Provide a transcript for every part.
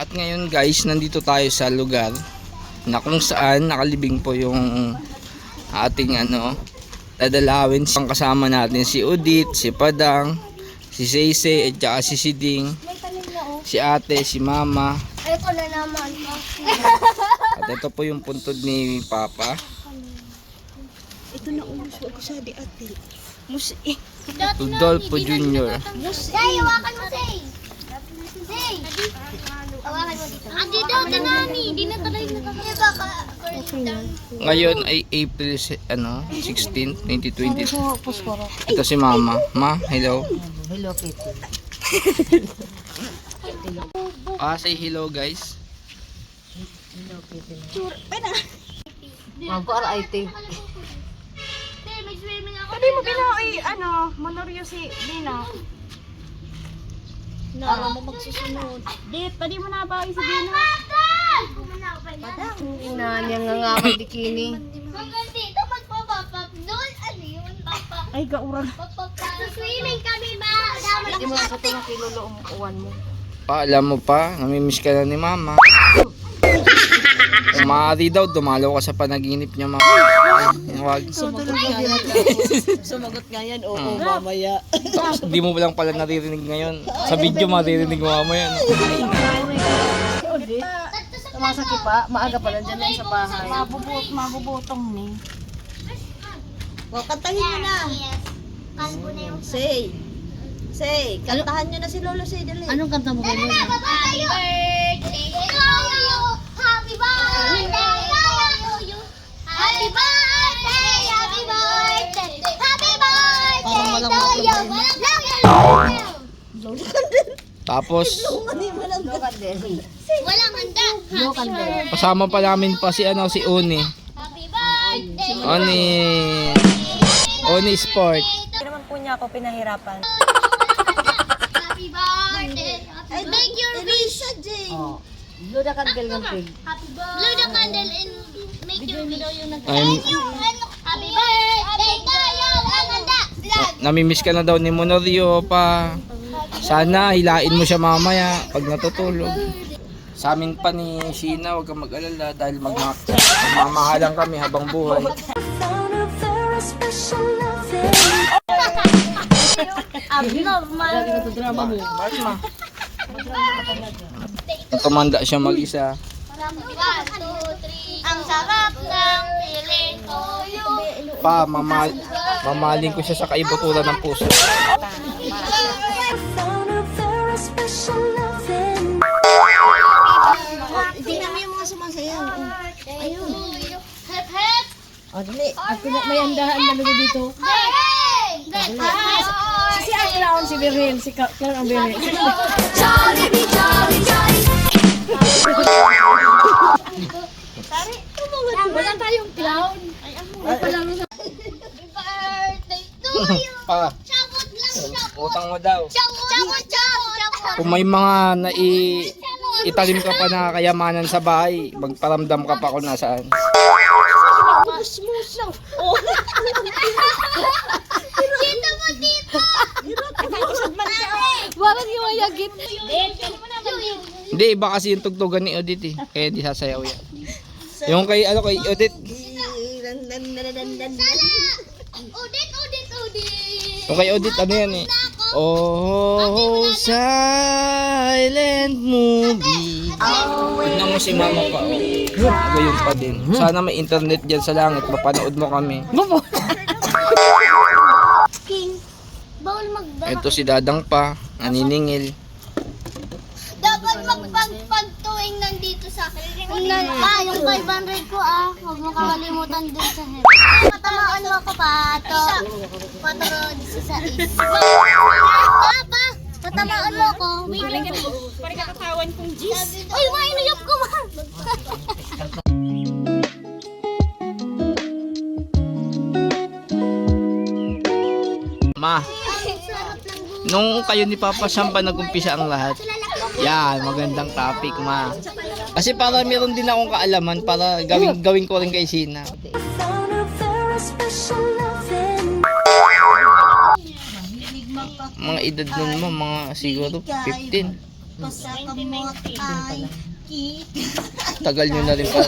At ngayon guys, nandito tayo sa lugar na kung saan nakalibing po yung ating ano, dadalawin. Ang kasama natin si Udit, si Padang, si Seise, at saka si Siding, si ate, si mama. Ko na naman. At ito po yung puntod ni Papa. Ito na umus ko sa di ate. Mus eh. Rudolfo Jr. Say, hawakan mo, Say. Say. Hawakan mo dito. Adi daw, tanani. Di na talaga nakakaya. baka. Ngayon ay April ano, 16, 2020. So, poskoro. Ito si mama. Ma, hello. Hello, Kitty. Ah, say hello guys. Hello, Kitty. Chur, pena. Mago ar IT. Say, may swimming ako. Pwede mo ginawa ay ano, monoryo si Dina. Na, mo magsusunod. Dit, pwede mo na ba si Dina? Ina niya nga nga ang bikini. Hanggang dito, magpapapap doon. Ano yun? Papap. Ay, gaurang. Papap. Swimming kami ba? Hindi mo lang sa tunang kilolo ang uwan mo. Pa, alam mo pa, namimiss ka na ni mama. Kung maaari daw, dumalaw ka sa panaginip niya mama. Wag. Sumagot nga yan. Sumagot nga yan. Oo, mamaya. Tapos di mo lang pala naririnig ngayon. Sa video maririnig mo mamaya. No? Tumasakit pa. Maaga pa lang dyan lang sa bahay. Mabubot, mabubotong ni. O, kantahin nyo na. Say. Say, kantahan nyo na si Lolo Say. Dali. Anong kanta mo kayo? Happy birthday to you. Happy birthday to you. Happy birthday, happy birthday. Happy birthday walang to you. Kandel. Tapos. Walang handa. Lolo Kandel. kasama pa namin pa si ano, si Uni. Happy birthday. Oni. Oni Sport. Hindi naman po niya ako pinahirapan. Happy birthday. Make your wish. Lolo Kandel ng pig. Happy birthday. Blow the candle and make your wish. I'm, Happy birthday handa. namimiss ka na daw ni Monorio pa. Sana hilain mo siya mamaya pag natutulog. Sa amin pa ni Sheena, huwag kang mag-alala dahil magma- magmamahalan kami habang buhay. Abnormal. tumanda siya mag-isa. One, two, three. Ang sarap ng feeling ko you. Pa, mamahal, mamahalin ko siya sa kaibuturan ng puso. Tingnan mo yung mga sumasayaw. Ayun. O, dali. At pina- may handahan na lugo dito. Si ang clown, si Biril. Si clown ang Biril. Wala tayong clown. Ay, ang mura pa lang. Birthday to lang, chabot. utang mo daw. Kung may mga nai italim ka pa na kayamanan sa bahay, magparamdam ka pa kung nasaan. Dito mo, dito. Parang yung ayagin. Hindi, iba kasi yung tugtugan ni Odit eh. Kaya di sasayaw yan. Yung kay, ano, kay Odit, udit. yung kay Odit, ano yan eh. Oh, silent movie. Tignan mo si mama pa. Oh. Gayon pa din. Sana may internet dyan sa langit. Mapanood mo kami. King. Bawal magda. Ito si Dadang pa. Naniningil. Dapat magpagpagtuwing nandito sa akin. Ah, yung 500 ko ah. Huwag mo kakalimutan dun sa head. Patamaan mo ako pato. Pato sa is. Papa, patamaan mo ako. Wait lang. Parang kakatawan kong G's. Uy, mainuyop ko ma. Ma, nung kayo ni Papa Sampa nag-umpisa ang lahat, yan, magandang topic, ma. Kasi para meron din akong kaalaman para gawin, gawin ko rin kay Sina. Mga edad nun mo, mga siguro 15. pa sa kamot ay Tagal nyo na rin pa.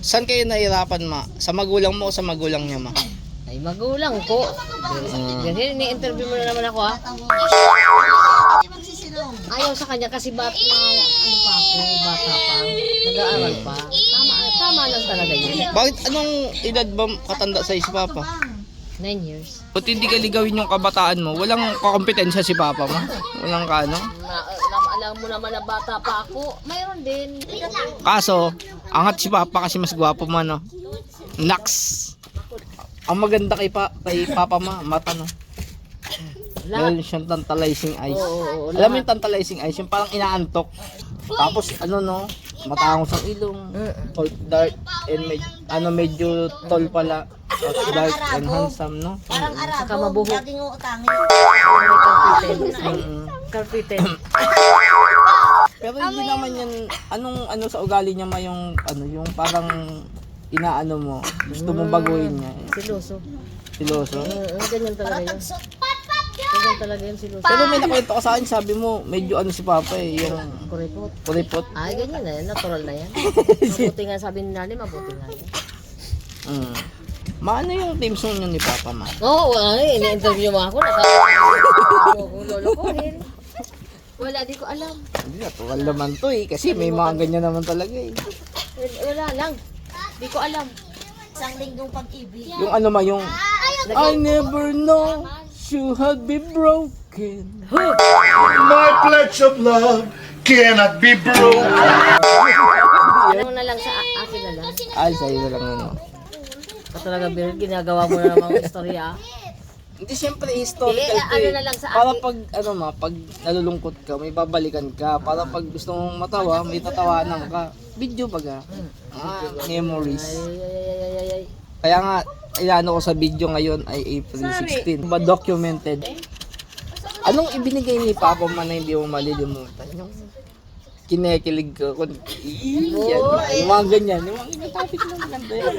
Saan kayo nahirapan ma? Sa magulang mo o sa magulang niya ma? Ay, magulang ko. Ah. Yan, ni-interview mo na naman ako ha. Ayaw sa kanya kasi bat, ma, ano pa ako, bata pa. Nag-aaral pa. Tama, tama lang talaga yun. Bakit anong edad ba katanda sa si Papa? Nine years. Ba't hindi ka ligawin yung kabataan mo? Walang kakompetensya si Papa mo? Walang kano? Na, alam, alam mo naman na bata pa ako. Mayroon din. Kaso, angat si Papa kasi mas gwapo mo no? Nax! Ang maganda kay, pa, kay Papa ma, mata no? Lahat. Meron siyang tantalizing eyes. Oo, oo, Alam mo yung tantalizing eyes, yung parang inaantok. Tapos ano no, matangos ang ilong. Tall, dark, and med, ano medyo tall pala. Tapos dark and handsome no? Parang Saka arabo, mabuho. laging utangin. Mm-mm. Carpeted. Pero hindi naman yan, anong ano sa ugali niya ma yung, ano, yung parang inaano mo, gusto mong baguhin niya. eh. Siloso. Siloso. Oo, ganyan talaga yun. Ganyan talaga yun, siloso. Pero may nakwento ka sa akin, sabi mo, medyo ano si Papa eh, yung Kuripot. kuripot. Ay, ganyan na yan. Natural na yan. Mabuti nga sabi ni Nani, mabuti nga yan. Mm. Maano yung team song niyo ni Papa ma? Oo, oh, eh. Ini-interview mo ako. Naka... Kung lolokohin. Wala, di ko alam. Hindi, natural naman to eh, kasi may mga ganyan naman talaga eh. Wala lang. Di ko alam. Isang linggong pag-ibig. Yung ano ma, yung I never know you had be broken. My pledge of love cannot be broken. Ano na lang sa a- akin na lang. Ay, sa'yo na lang ano. Ito talaga, Bir, ginagawa mo na namang istorya. ah. Hindi siyempre historical Eh, to ano eh. na lang sa Para akin. pag ano ma, pag nalulungkot ka, may babalikan ka. Para pag gusto mong matawa, may tatawanan ka. Video baga. Ah, memories. Ay, ay, ay, ay, ay, ay. Kaya nga, ilano ko sa video ngayon ay April 16. Ba documented? Anong ibinigay ni Papa man na hindi mo malilimutan? Yung kinekilig ka. Kung, yan, yung mga ganyan. Yung mga ganyan topic na maganda yan.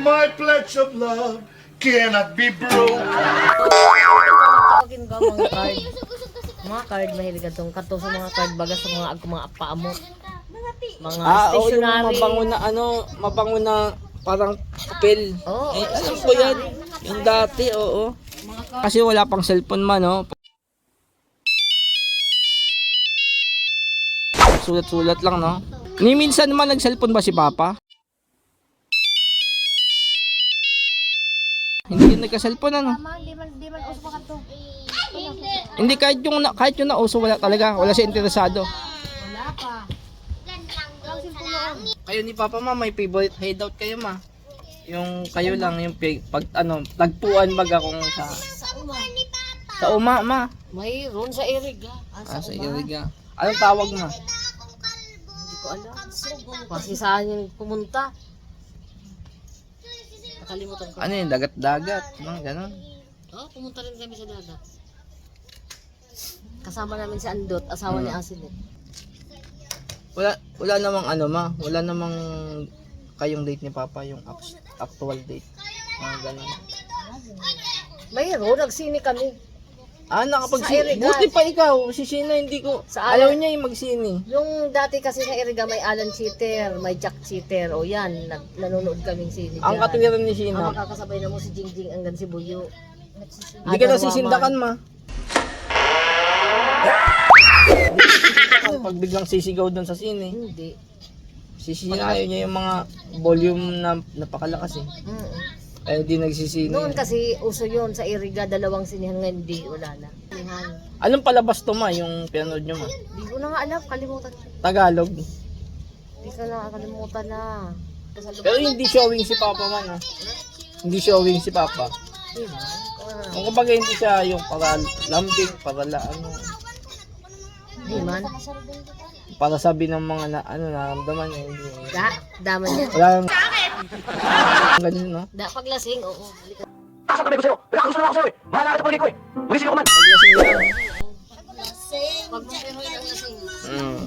My pledge of love cannot be ko ang mga card. Mga card, mahilig ka itong kato sa mga card baga sa mga, mga paamot. Mga Ah, oo, yung stationery. mabango na ano, mabango na parang papel. Oo. Eh, alam ko yan. Yung dati, oo. Kasi wala pang cellphone man, no? Sulat-sulat lang, no? Ni minsan naman nag-cellphone ba si Papa? Hindi yun nagka-cellphone, ano? Hindi, kahit yung, na, kahit yung nauso, wala talaga. Wala siya interesado. Kayo ni Papa ma, may favorite hideout kayo ma. Yung kayo lang, yung pi- pag ano, tagpuan baga kung sa... Sa uma ma. Mayroon sa Eriga. Ah, Ah, sa Iriga. Anong tawag ma? Hindi ko alam. Kasi saan yung pumunta? Nakalimutan ko. Ano yun, dagat-dagat. Mga ganon. Oh, pumunta rin kami sa dagat. Kasama namin si Andot, asawa ni Asin. Wala, wala namang ano ma, wala namang kayong date ni Papa, yung act- actual date. Mga ganon. Mayroon, nagsini kami. Ah, Sa nakapagsini. Iriga. Buti pa ikaw, si Sina hindi ko. Sa Ayaw niya yung magsini. Yung dati kasi sa Eriga may Alan Cheater, may Jack Cheater. O yan, nag, nanonood kaming sini Ang katwiran ni Ang Sina. makakasabay na mo si Jingjing hanggang si Buyo. Hindi ka Adar nasisindakan Waman. Ma. Pag biglang sisigaw doon sa sine. Hindi. Sisinayo niya yung mga volume na napakalakas eh. Mm. Eh di nagsisini. Noon kasi uso yun sa Eriga, dalawang sinihan ngayon, hindi, wala na. Sinihan. Anong palabas to ma yung pinanood nyo ma? Hindi ko na nga alam, kalimutan ko. Tagalog. Hindi ko na, kalimutan na. Pero hindi showing si Papa man ah. Hindi showing si Papa. Diba? Ah, Kung kumbaga hindi siya yung para lambing, para la, ano, Hindi man. para sabi ng mga na, ano, naramdaman niya. Hindi. Da, daman niya. Wala nang ganun, no? Da, paglasing, oo. Halika. Paglasing lang. Pag mapihoy ang lasing. Mm.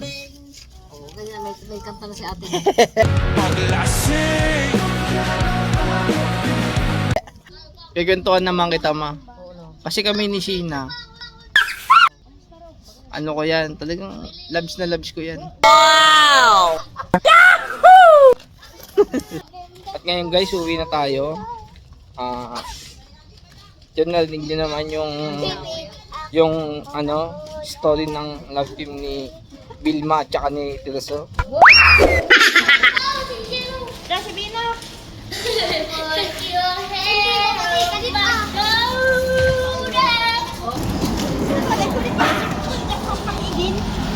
Oo, ganyan, may, may kanta na si ate. Kikwentuhan naman kita ma. Oo, no. Kasi kami ni Sheena ano ko yan, talagang labs na labs ko yan. Wow! Yahoo! At ngayon guys, uwi na tayo. Ah, uh, yun na din naman yung yung ano, story ng love team ni Vilma at saka ni Tereso. Thank you. দিন